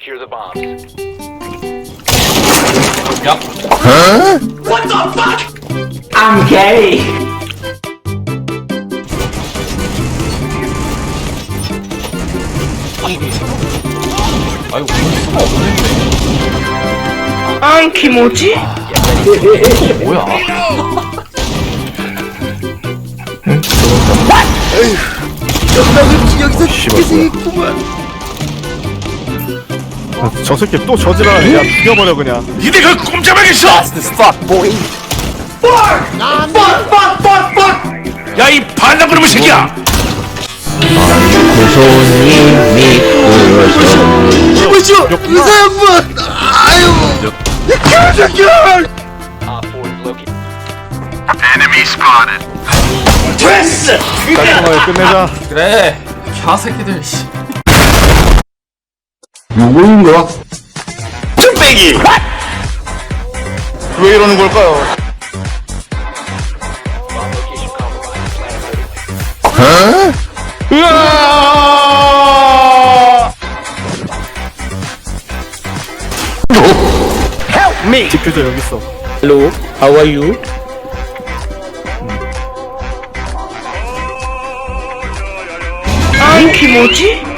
Secure the bombs. 야, I'm gay. 아유, 뭐 볼 수가 없는데. I'm 김오지? 여기서 여기서 계속 있구만. 저 새끼 또 저지랄하네 야? 죽여버려 그냥. 니네가 꼼짝하겠어! 야 이 반란그놈의 새끼야! Op 4 is located. 깔끔하게 끝내자. 그래. 갸새끼들 씨 누구인 거야? 뚝배기! 왜 이러는 걸까요? 으아! Help me! 지표자 여기 있어. Hello, how are you? 음.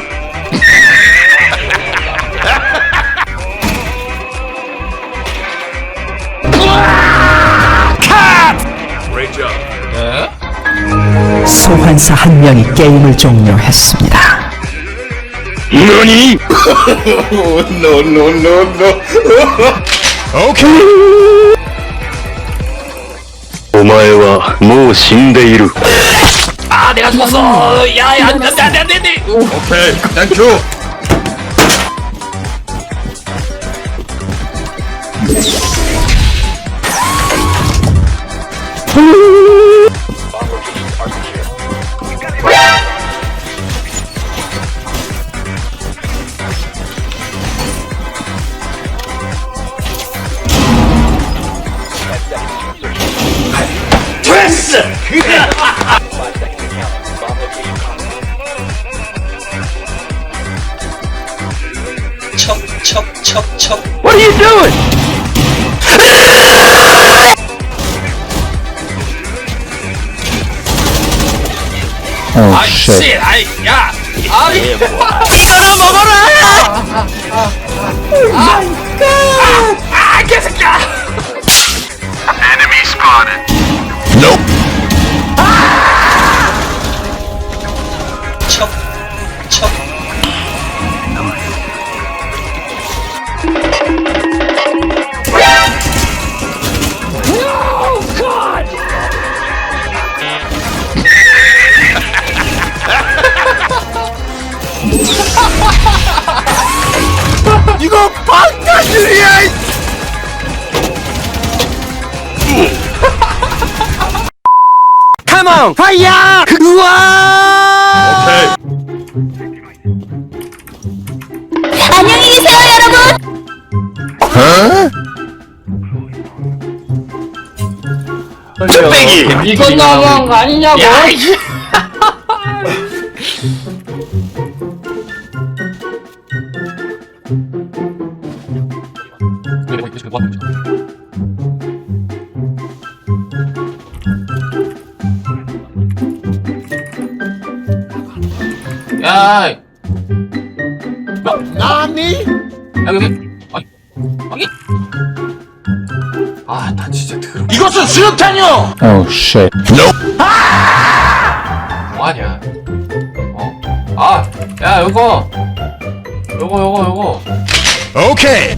소환사 한 명이 게임을 종료했습니다. 너니? 노노노노 오케이 お前はもう死んでいる 아 내가 죽었어 야야 안돼 안돼 안돼 안돼 오케이 땡큐 Bomb 척, 척, 척, 척. What are you doing? Oh, 아, shit. 씨, 아이, 야, 아이, 사람 먹어라! 이거 방탄유리야! 컴온, 파이어! 우와! 오케이 안녕히 계세요, 여러분. 쭈빼기! 이건 너무한 거 아니냐고 야 이 씨 야, 나니? 야 여기, 아니, 아니? 아, 나 진짜 더러. 이것은 수류탄이요! 뭐하냐? 어? 아, 야 요거, 요거 요거 요거. 오케이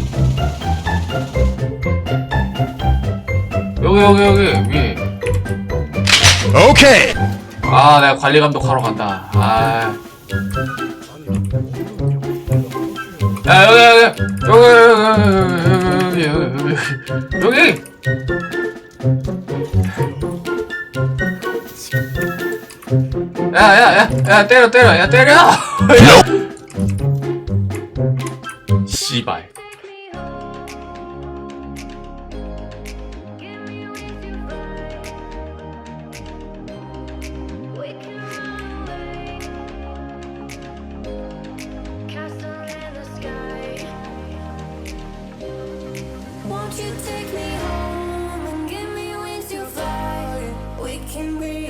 여기 여기 여기 위에. 오케이 아, 내가 관리 감독하러 간다. 아. 야 여기 여기 여기. 여기 여기 여기 야야야 야 때려 때려. 야 때려! 씨발.